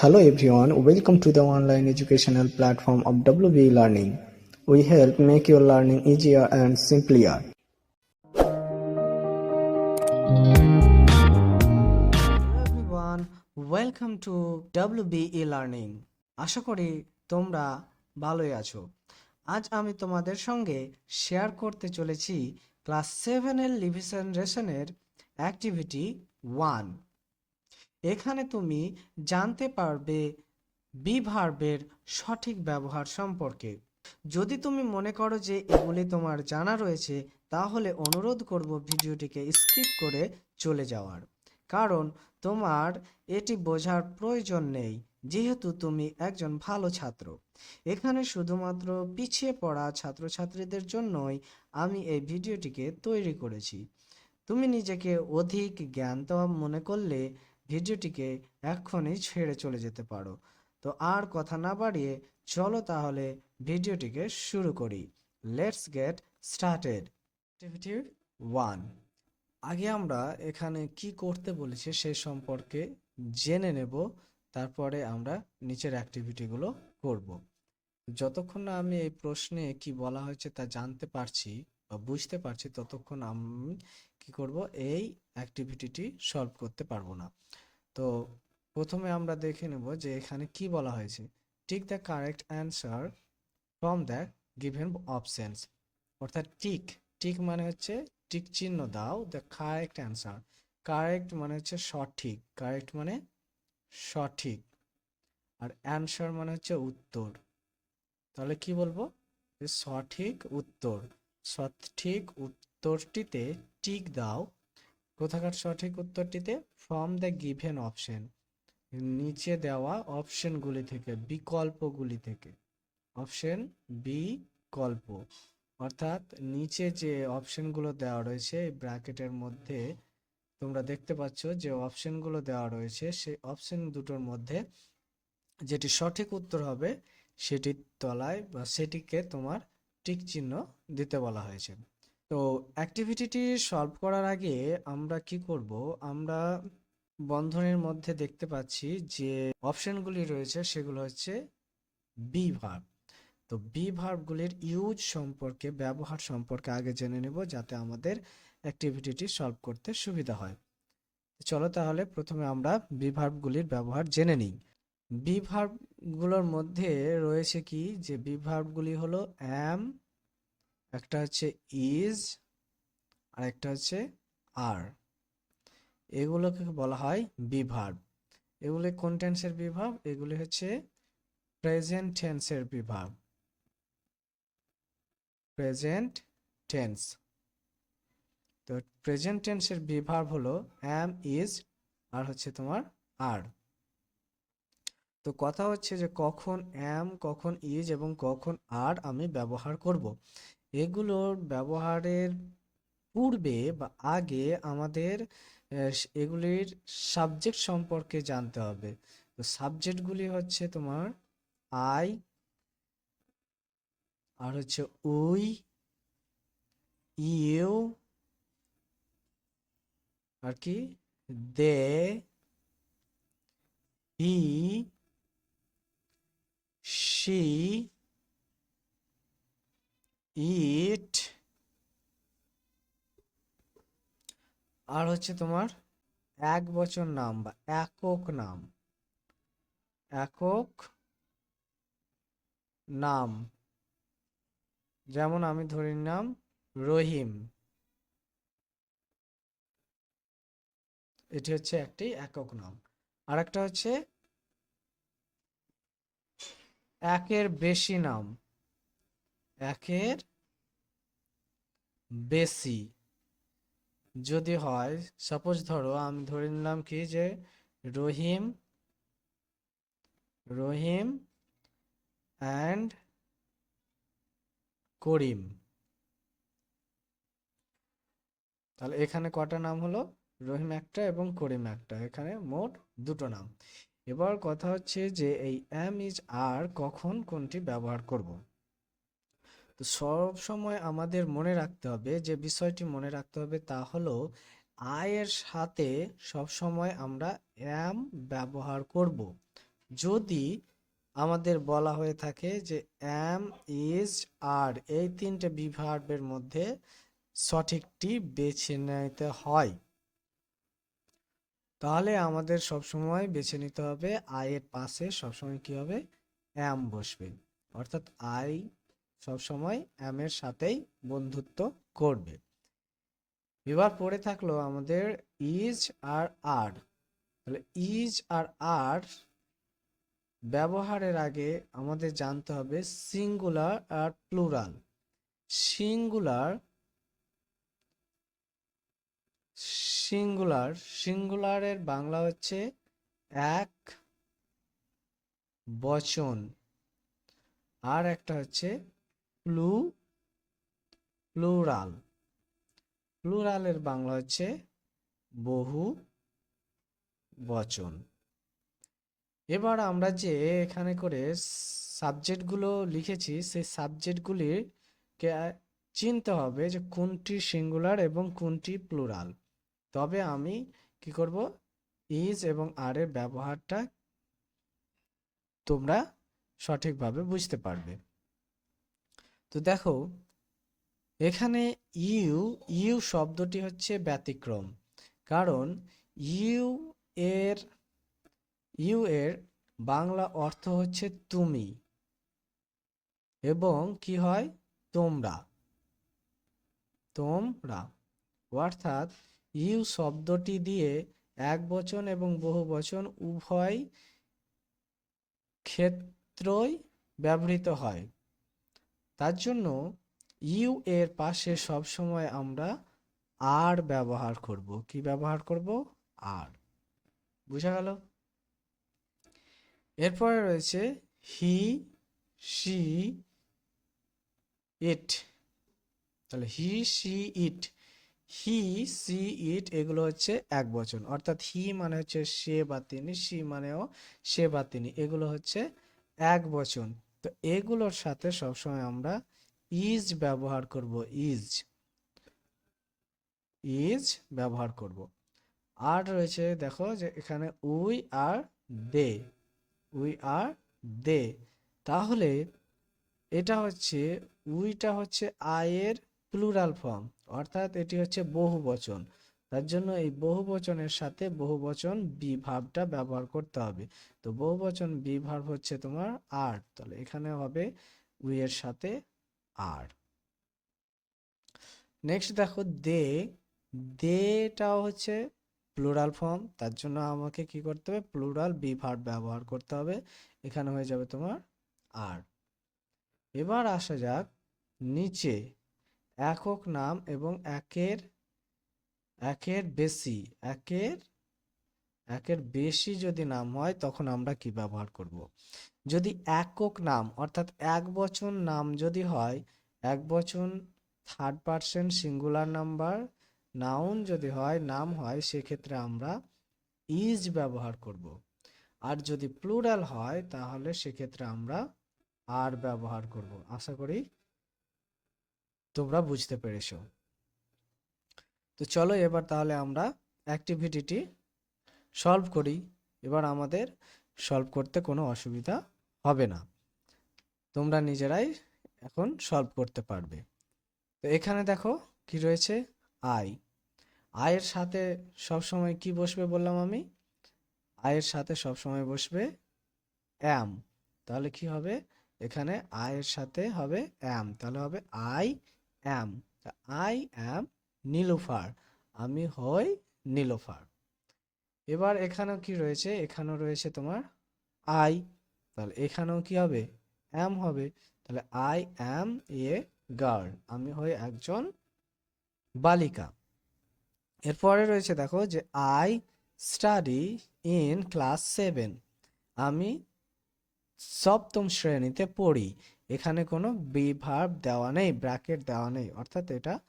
Hello everyone, welcome to the online educational platform of WB Learning. We help make your learning easier and simpler. Hello everyone, welcome to WBE Learning. আশা করি তোমরা ভালোই আছো আজ আমি তোমাদের সঙ্গে share করতে চলেছি ক্লাস সেভেনের লিভিশন রেশনের অ্যাক্টিভিটি ওয়ান এখানে তুমি জানতে পারবে বি ভার্বের সঠিক ব্যবহার সম্পর্কে। যদি তুমি মনে করো যে এগুলি তোমার জানা রয়েছে, তাহলে অনুরোধ করব ভিডিওটিকে স্কিপ করে চলে যাওয়ার। কারণ তোমার এটি বোঝার প্রয়োজন নেই, যেহেতু তুমি একজন ভালো ছাত্র। এখানে শুধুমাত্র পিছিয়ে পড়া ছাত্রছাত্রীদের জন্যই আমি এই ভিডিওটিকে তৈরি করেছি। তুমি নিজেকে অধিক জ্ঞানতম মনে করলে ভিডিওটিকে এক্ষুনি ছেড়ে চলে যেতে পারো। তো আর কথা না বাড়িয়ে চলো তাহলে ভিডিওটিকে শুরু করি। Let's get started activity one আগে আমরা এখানে কি করতে বলেছে সে সম্পর্কে জেনে নেব, তারপরে আমরা নিচের অ্যাক্টিভিটিগুলো করব। যতক্ষণ না আমি এই প্রশ্নে কি বলা হয়েছে তা জানতে পারছি বা বুঝতে পারছি, ততক্ষণ আমি কি করব? এই অ্যাক্টিভিটিটি সলভ করতে পারব না। তো প্রথমে আমরা দেখে নেব যে এখানে কি বলা হয়েছে। Tick the correct answer from the given options অর্থাৎ টিক টিক মানে হচ্ছে টিক চিহ্ন দাও দ্য কারেক্ট অ্যান্সার কারেক্ট মানে হচ্ছে সঠিক কারেক্ট মানে সঠিক। আর অ্যান্সার মানে হচ্ছে উত্তর। তাহলে কি বলব? সঠিক উত্তর। সঠিক উত্তরটিতে টিক দাও কোথাকার সঠিক উত্তরটিতে? ফ্রম দ্য গিভেন অপশন নিচে দেওয়া অপশনগুলি থেকে, বিকল্পগুলি থেকে। অপশন বিকল্প। অর্থাৎ নিচে যে অপশনগুলো দেওয়া রয়েছে, এই ব্র্যাকেটের মধ্যে তোমরা দেখতে পাচ্ছ যে অপশনগুলো দেওয়া রয়েছে, সেই অপশন দুটোর মধ্যে যেটি সঠিক উত্তর হবে, সেটির তলায় বা সেটিকে তোমার টিক চিহ্ন দিতে বলা হয়েছে। তো অ্যাক্টিভিটিটি সলভ করার আগে আমরা কি করব? আমরা বন্ধনের মধ্যে দেখতে পাচ্ছি যে অপশনগুলি রয়েছে, সেগুলো হচ্ছে বি ভার্ব তো বি ভার্বগুলির ইউজ সম্পর্কে, ব্যবহার সম্পর্কে আগে জেনে নেব, যাতে আমাদের অ্যাক্টিভিটিটি সলভ করতে সুবিধা হয়। চলো তাহলে প্রথমে আমরা বি ভার্বগুলির ব্যবহার জেনে নিই। বি ভার্বগুলোর মধ্যে রয়েছে কি? যে বি ভার্বগুলি হলো অ্যাম একটা হচ্ছে ইজ আর একটা হচ্ছে আর এগুলোকে বলা হয় বিভার্ব এগুলি কোন টেন্সের বিভাব এগুলি হচ্ছে প্রেজেন্ট টেন্সের বিভাব প্রেজেন্ট টেন্স তো প্রেজেন্ট টেন্সের বিভাব হলো অ্যাম ইজ আর হচ্ছে তোমার আর তো কথা হচ্ছে যে কখন অ্যাম কখন ইজ এবং কখন আর আমি ব্যবহার করব। এগুলোর ব্যবহারের পূর্বে বা আগে আমাদের এগুলির সাবজেক্ট সম্পর্কে জানতে হবে। তো সাবজেক্টগুলি হচ্ছে তোমার আই আর হচ্ছে উই ইউ, আর কি? দে হি শি ইট আর হচ্ছে তোমার এক বচন নাম বা একক নাম। একক নাম। যেমন আমি ধরে নাম রহিম। এটি হচ্ছে একটি একক নাম। আর একটা হচ্ছে একের বেশি নাম। একের বেশি। যদি হয় সাপোজ ধরো আমি ধরে নিলাম কি যে রহিম রহিম অ্যান্ড করিম। তাহলে এখানে কটা নাম হলো? রহিম একটা এবং করিম একটা। এখানে মোট দুটো নাম। এবার কথা হচ্ছে যে এই এম ইজ আর কখন কোনটি ব্যবহার করব? তো সব সময় আমাদের মনে রাখতে হবে, যে বিষয়টি মনে রাখতে হবে তা হলো, আয়ের সাথে সব সময় আমরা এম ব্যবহার করব। যদি আমাদের বলা হয়ে থাকে যে অ্যাম ইজ আর, এই তিনটে বিভার্বের মধ্যে সঠিকটি বেছে নিতে হয়, তাহলে আমাদের সবসময় বেছে নিতে হবে আই এর পাশে সবসময় কি হবে? অ্যাম বসবে। অর্থাৎ আই সবসময় অ্যাম এর সাথেই বন্ধুত্ব করবে। এবার পড়ে থাকল আমাদের ইজ আর আর তাহলে ইজ আর আর ব্যবহারের আগে আমাদের জানতে হবে সিঙ্গুলার আর প্লুরাল সিঙ্গুলার সিঙ্গুলার সিঙ্গুলারের বাংলা হচ্ছে এক বচন। আর একটা হচ্ছে প্লু, প্লুরাল। প্লুরালের বাংলা হচ্ছে বহু বচন। এবার আমরা যে এখানে করে সাবজেক্টগুলো লিখেছি, সেই সাবজেক্টগুলির চিনতে হবে যে কোনটি সিঙ্গুলার এবং কোনটি প্লুরাল। তবে আমি কি করব? ইজ এবং আর এর ব্যবহারটা তোমরা সঠিকভাবে বুঝতে পারবে। তো দেখো, এখানে ইউ ইউ শব্দটি হচ্ছে ব্যতিক্রম। কারণ ইউ এর ইউ এর বাংলা অর্থ হচ্ছে তুমি। এবং কি হয়? তোমরা। তোমরা। অর্থাৎ ইউ শব্দটি দিয়ে এক বচন এবং বহু বচন উভয় ক্ষেত্রই ব্যবহৃত হয়। তার জন্য ইউ এর পাশে সবসময় আমরা আর ব্যবহার করব। কি ব্যবহার করব? আর। বুঝা গেল? এরপরে রয়েছে হি সি ইট। তাহলে he she it. He, C, ইট এগুলো হচ্ছে এক বচন। অর্থাৎ হি মানে হচ্ছে সে বা তিনি সি মানেও সে বা তিনি। এগুলো হচ্ছে এক বচন। তো এগুলোর সাথে সবসময় আমরা ইজ ব্যবহার করব ইজ ইজ ব্যবহার করব। আর রয়েছে, দেখো যে এখানে we are they we are দে তাহলে এটা হচ্ছে উইটা হচ্ছে আয়ের প্লুরাল ফর্ম অর্থাৎ এটি হচ্ছে বহু বচন তার জন্য এই বহু বচনের সাথে বহু বচন বি ভাবটা ব্যবহার করতে হবে। তো বহু বচন বি ভার্ব হচ্ছে তোমার আর, তাহলে এখানে হবে উই এর সাথে আর। নেক্সট দেখো দে, দেটাও হচ্ছে প্লুরাল ফর্ম তার জন্য আমাকে কি করতে হবে? প্লুরাল বি ব্যবহার করতে হবে। এখানে হয়ে যাবে তোমার আর। এবার আসা যাক নিচে, একক নাম এবং একের একের বেশি, একের একের বেশি যদি নাম হয়, তখন আমরা কি ব্যবহার করব? যদি একক নাম, অর্থাৎ এক বচন নাম যদি হয়, এক বচন third person singular number noun যদি হয়, নাম হয়, সেক্ষেত্রে আমরা ইজ ব্যবহার করব। আর যদি প্লুরাল হয়, তাহলে সেক্ষেত্রে আমরা আর ব্যবহার করব। আশা করি তোমরা বুঝতে পেরেছ। তো চলো এবার তাহলে আমরা অ্যাক্টিভিটিটি সলভ করি। এবার আমাদের সলভ করতে কোনো অসুবিধা হবে না। তোমরা নিজেরাই এখন সলভ করতে পারবে। তো এখানে দেখো কি রয়েছে? আই আয়ের সাথে সব সময় কি বসবে বললাম আমি? আয়ের সাথে সব সময় বসবে অ্যাম তাহলে কি হবে? এখানে আয়ের সাথে হবে অ্যাম তাহলে হবে I am I am Nilofar. আমি হই নীলোফার। এবার এখানেও কি রয়েছে? এখানেও রয়েছে তোমার আই। তাহলে এখানেও কি হবে? অ্যাম হবে। তাহলে আই অ্যাম এ গার্ল। আমি হই একজন বালিকা। এরপরে রয়েছে দেখো যে I study in class seven. আমি সপ্তম শ্রেণীতে পড়ি। এখানে কোনো বিভার্ব দেওয়া নেই, ব্র্যাকেট দেওয়া নেই। অর্থাৎ এটা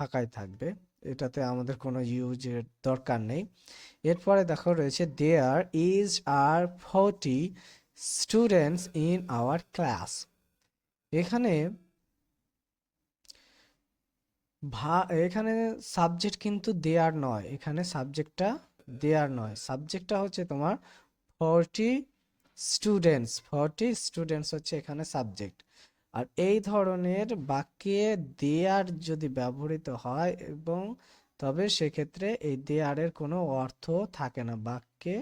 ফাঁকাই থাকবে। এটাতে আমাদের কোনো ইউজের দরকার নেই। এরপরে দেখো রয়েছে there is are forty students in our class এখানে ভা, এখানে সাবজেক্ট কিন্তু দেয়ার নয়। এখানে সাবজেক্টটা দেয়ার নয়। সাবজেক্টটা হচ্ছে তোমার ফোরটি স্টুডেন্টস ফর্টি স্টুডেন্টস হচ্ছে এখানে সাবজেক্ট আর এই ধরনের বাক্যে দেয়ার যদি ব্যবহৃত হয় এবং তবে সেক্ষেত্রে এই দেয়ারের কোনো অর্থ থাকে না, বাক্যে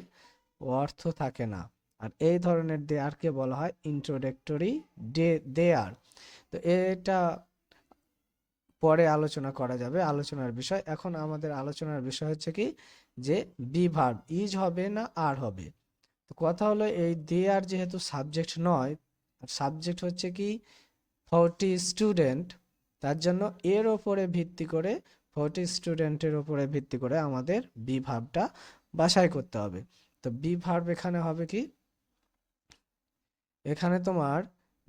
অর্থ থাকে না। আর এই ধরনের দেয়ারকে বলা হয় ইন্ট্রোডাক্টরি ডে দেয়ার। তো এটা পরে আলোচনা করা যাবে, আলোচনার বিষয়। এখন আমাদের আলোচনার বিষয় হচ্ছে কি যে বি ভার্ব ইজ হবে না আর হবে। তো কথা হলো এই দেয়ার যেহেতু সাবজেক্ট নয় সাবজেক্ট হচ্ছে কি? ফর্টি স্টুডেন্ট তার জন্য এর ওপরে ভিত্তি করে ফর্টি স্টুডেন্টের ওপরে ভিত্তি করে আমাদের বি ভার্বটা বাছাই করতে হবে। তো বি এখানে হবে কি? এখানে তোমার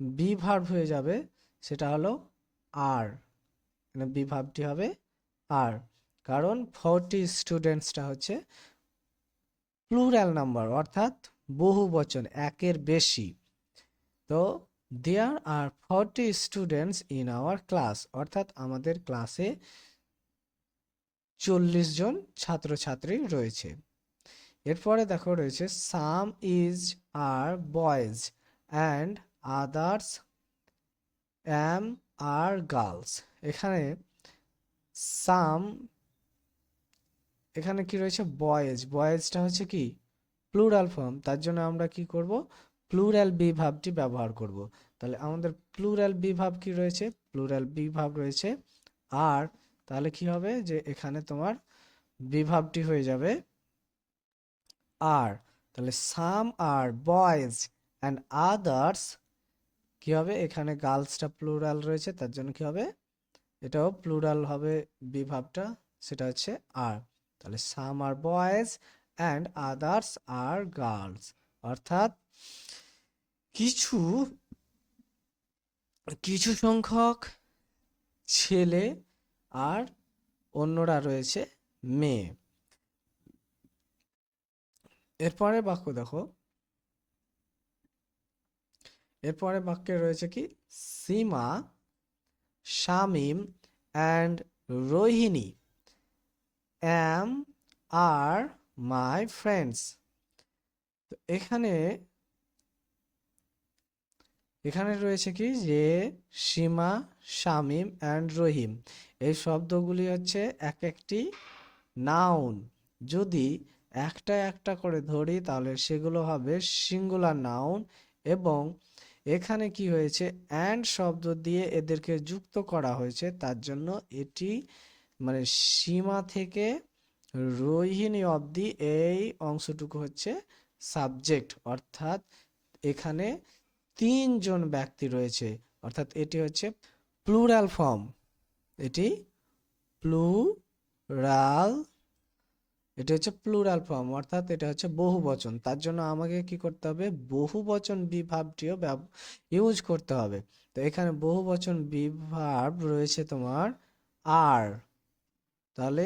বি হয়ে যাবে, সেটা হলো আর মানে বি হবে আর কারণ ফর্টি স্টুডেন্টসটা হচ্ছে প্লুরাল নাম্বার অর্থাৎ বহু বচন একের বেশি। তো there are forty students in our class অর্থাৎ আমাদের ক্লাসে চল্লিশ জন ছাত্রছাত্রী রয়েছে। এরপরে দেখো রয়েছে some is are boys and others am are girls এখানে সাম এখানে কি রয়েছে বয়েজ বয়েজটা হচ্ছে কি প্লুরাল ফর্ম তার জন্য আমরা কি করব প্লুরাল বি ভাবটি ব্যবহার করব। তাহলে আমাদের প্লুরাল বি ভাব কি রয়েছে? প্লুরাল বি ভাব রয়েছে আর, তাহলে কি হবে? যে এখানে তোমার বিভাবটি হয়ে যাবে আর। তাহলে some are boys and others কি হবে? এখানে গার্লসটা প্লুরাল রয়েছে, তার জন্য কি হবে? এটাও প্লুরাল হবে বিভাবটা সেটা হচ্ছে আর। তাহলে some are boys and others are girls. অর্থাৎ কিছু কিছু সংখ্যক ছেলে আর অন্যরা রয়েছে মেয়ে। এরপরে বাক্য দেখো। এরপরে বাক্যে রয়েছে কি? Seema, Shamim and Rohini am are my friends এখানে এখানে রয়েছে কি? যে, সীমা, শামিম অ্যান্ড রহিম। এই শব্দগুলি হচ্ছে এক একটি নাউন যদি একটা একটা করে ধরি, তাহলে সেগুলো হবে সিঙ্গুলার নাউন এবং এখানে কি হয়েছে? অ্যান্ড শব্দ দিয়ে এদেরকে যুক্ত করা হয়েছে। তার জন্য এটি মানে সীমা থেকে রোহিণী অবধি এই অংশটুকু হচ্ছে সাবজেক্ট অর্থাৎ এখানে তিনজন ব্যক্তি রয়েছে, অর্থাৎ এটি হচ্ছে প্লুরাল ফর্ম। এটি প্লুরাল, এটা হচ্ছে প্লুরাল ফর্ম, অর্থাৎ এটা হচ্ছে বহু বচন তার জন্য আমাকে কি করতে হবে? বহু বচন বিভাবটিও ইউজ করতে হবে। তো এখানে বহু বচন বিভাব রয়েছে তোমার আর তাহলে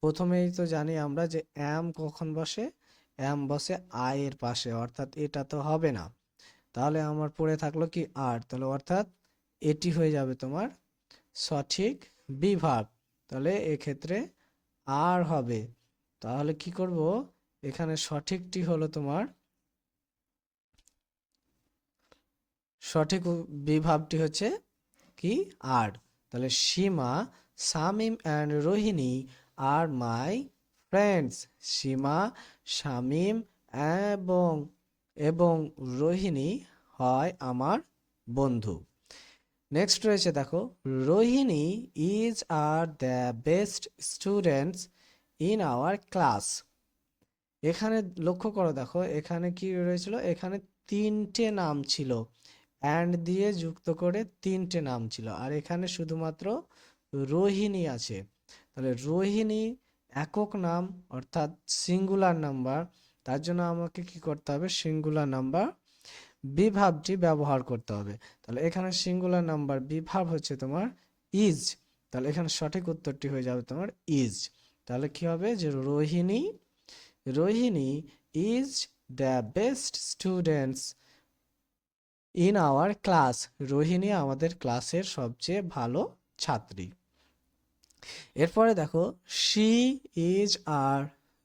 প্রথমেই তো জানি আমরা যে অ্যাম কখন বসে? অ্যাম বসে আই এর পাশে, অর্থাৎ এটা তো হবে না। তাহলে আমার পড়ে থাকল কি আর তাহলে অর্থাৎ এটি হয়ে যাবে তোমার সঠিক বিভাগ। তাহলে এক্ষেত্রে আর হবে। তাহলে কি করব? এখানে সঠিকটি হলো তোমার সঠিক বিভাবটি হচ্ছে কি আর তাহলে Seema Shamim and Rohini are my friends Seema, Shamim এবং এবং রোহিণী হয় আমার বন্ধু। নেক্সট রয়েছে দেখো, Rohini is are the best students in our class এখানে লক্ষ্য করো দেখো, এখানে কি রয়েছিল? এখানে তিনটে নাম ছিল। অ্যান্ড দিয়ে যুক্ত করে তিনটে নাম ছিল। আর এখানে শুধুমাত্র রোহিণী আছে। তাহলে রোহিণী একক নাম, অর্থাৎ সিঙ্গুলার নাম্বার তার জন্য আমাকে কি করতে হবে? সিঙ্গুলার নাম্বার বিভাবটি ব্যবহার করতে হবে। তাহলে এখানে সিঙ্গুলার নাম্বার বিভাব হচ্ছে তোমার ইজ তাহলে এখানে সঠিক উত্তরটি হয়ে যাবে তোমার ইজ তাহলে কি হবে? যে Rohini Rohini is the best students in our class Rohini আমাদের ক্লাসের সবচেয়ে ভালো ছাত্রী। এরপরে দেখো she is are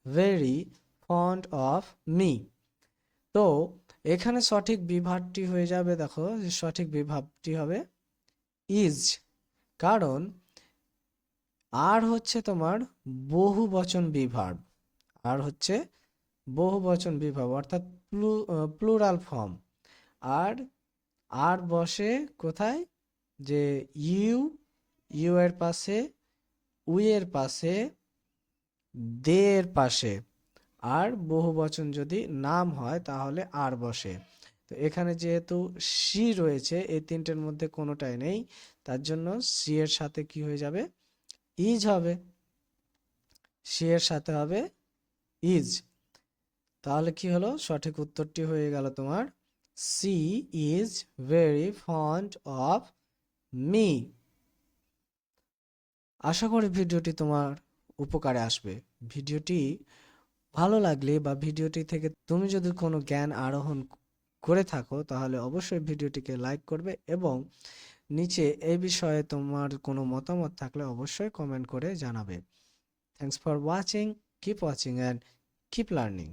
very fond of me তো এখানে সঠিক বিভাগটি হয়ে যাবে, দেখো, যে সঠিক বিভাবটি হবে ইজ কারণ আর হচ্ছে তোমার বহু বচন বিভাগ। আর হচ্ছে বহু বচন বিভাগ, অর্থাৎ প্লুরাল ফর্ম আর আর বসে কোথায়? যে ইউ ইউ এর পাশে উই পাশে, দে এর পাশে। আর বহু বচন যদি নাম হয়, তাহলে আর বসে। তো এখানে যেহেতু সি রয়েছে, এই তিনটের মধ্যে কোনোটাই নেই, তার জন্য সি এর সাথে কি হয়ে যাবে? ইজ হবে। সি এর সাথে হবে ইজ। তাহলে কি হলো? সঠিক উত্তরটি হয়ে গেল তোমার। She is very fond of me. আশা করি ভিডিওটি তোমার উপকারে আসবে। ভিডিওটি ভালো লাগলে বা ভিডিওটি থেকে তুমি যদি কোনো জ্ঞান আরোহণ করে থাকো, তাহলে অবশ্যই ভিডিওটিকে লাইক করবে এবং নিচে এই বিষয়ে তোমার কোনো মতামত থাকলে অবশ্যই কমেন্ট করে জানাবে। Thanks for watching keep watching and keep learning